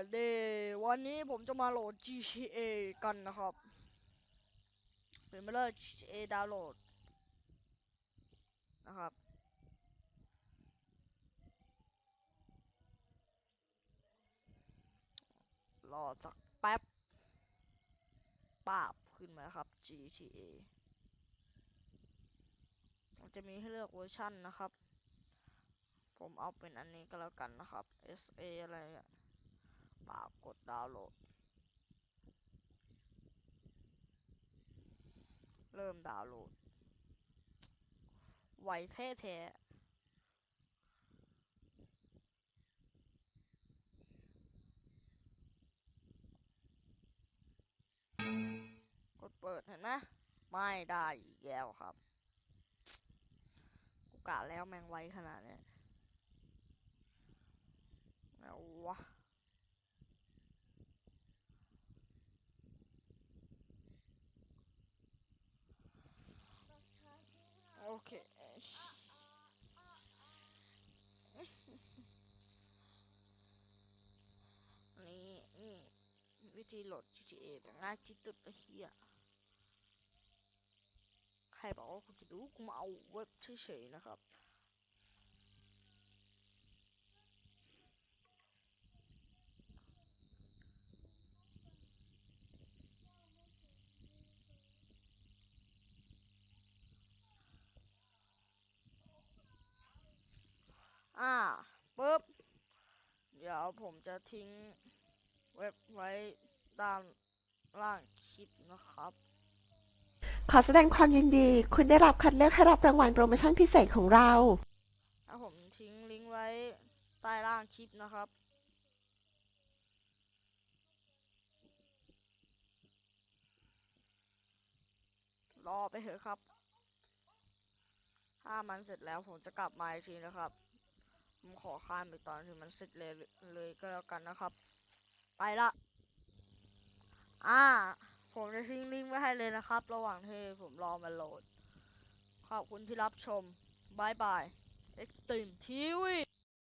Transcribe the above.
ฮัลโหลหวันดีวันนี้ผมจะมาโหลด GTA กันนะครับเป็นไม่เลย GTA ดาวน์โหลดนะครับ รอสักแป๊บปาบขึ้นมาครับ GTA มันจะมีให้เลือกเวอร์ชันนะครับ ผมเอาเป็นอันนี้ก็แล้วกันนะครับ SA อะไรอะปาบกดดาวน์ โหลด เริ่มดาวน์โหลด ไวแท้แท้กดเปิดเห็นไหมไม่ได้อีกแล้วครับ กูกะแล้วแมงไวขนาดเนี้ยแล้ววะ Okay. นี่นี่วิธีโหลด GTA แบบง่ายที่สุดเลยเฮียใครบอกว่ากูจะดูกูมาเอาเว็บเฉยๆนะครับ อ่าปุ๊บ เดี๋ยวผมจะทิ้งเว็บไว้ด้านล่างคลิปนะครับ ขอแสดงความยินดี คุณได้รับคัดเลือกให้รับรางวัลโปรโมชั่นพิเศษของเราถ้าผมทิ้งลิงก์ไว้ใต้ล่างคลิปนะครับรอไปเถอะครับ ถ้ามันเสร็จแล้วผมจะกลับมาอีกทีนะครับ ผมขอข้ามไปตอนที่มันเสร็จเลยเลยก็แล้วกันนะครับ ไปละ อ่า ผมจะทิ้งลิงก์ไว้ให้เลยนะครับ ระหว่างที่ผมรอมันโหลด ขอบคุณที่รับชมบายบายเอ็กติมทีวี